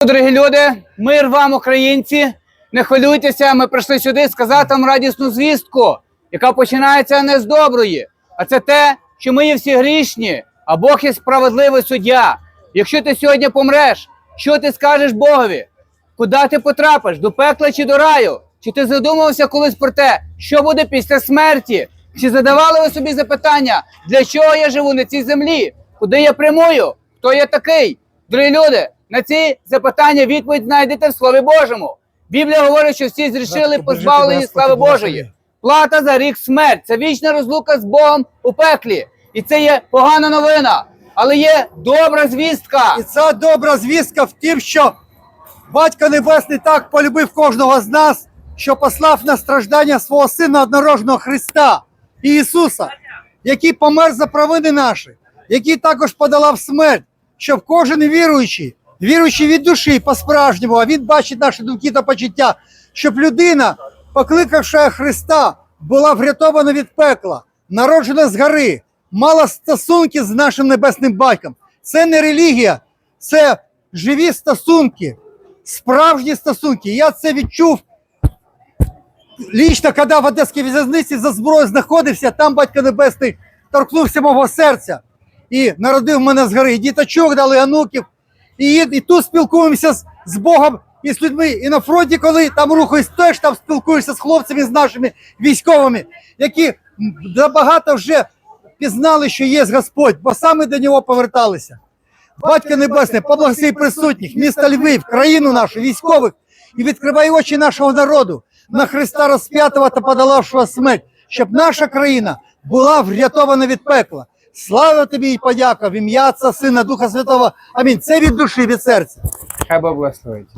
Дорогі люди, мир вам, українці. Не хвилюйтеся, ми прийшли сюди сказати вам радісну звістку, яка починається не з доброї, а це те, що ми є всі грішні, а Бог є справедливий суддя. Якщо ти сьогодні помреш, що ти скажеш Богові? Куди ти потрапиш? До пекла чи до раю? Чи ти задумався колись про те, що буде після смерті? Чи задавали ви собі запитання, для чого я живу на цій землі? Куди я прямую? Хто я такий? Дорогі люди, на ці запитання відповідь знайдете в Слові Божому. Біблія говорить, що всі зрішили, позбавлені слави Божої. Плата за рік смерть. Це вічна розлука з Богом у пеклі. І це є погана новина. Але є добра звістка. І ця добра звістка в тім, що Батько Небесний так полюбив кожного з нас, що послав на страждання свого Сина однорожного Христа і Ісуса, який помер за провини наші, який також подолав смерть, щоб кожен віруючий, віруючий від душі по-справжньому, а він бачить наші думки та почуття, щоб людина, покликавши Христа, була врятована від пекла, народжена з гори, мала стосунки з нашим небесним батьком. Це не релігія, це живі стосунки, справжні стосунки. Я це відчув лічно, коли в Одеській в'язниці за зброю знаходився, там батько Небесний торкнувся мого серця і народив мене з гори. Діточок дали онуків. І, і тут спілкуємося з, з Богом і з людьми. І на фронті, коли там рухаюсь, теж там спілкуюся з хлопцями, з нашими військовими, які м, забагато вже пізнали, що є Господь, бо саме до нього поверталися. Батько Небесний, поблагослови присутніх, міста Львів, країну нашу, військових, і відкривай очі нашого народу на Христа розп'ятого та подолавшого смерть, щоб наша країна була врятована від пекла. Слава тобі і подяка в ім'я Отця, Сина, Духа Святого. Амінь. Це від душі, від серця. Хай Бог благословить.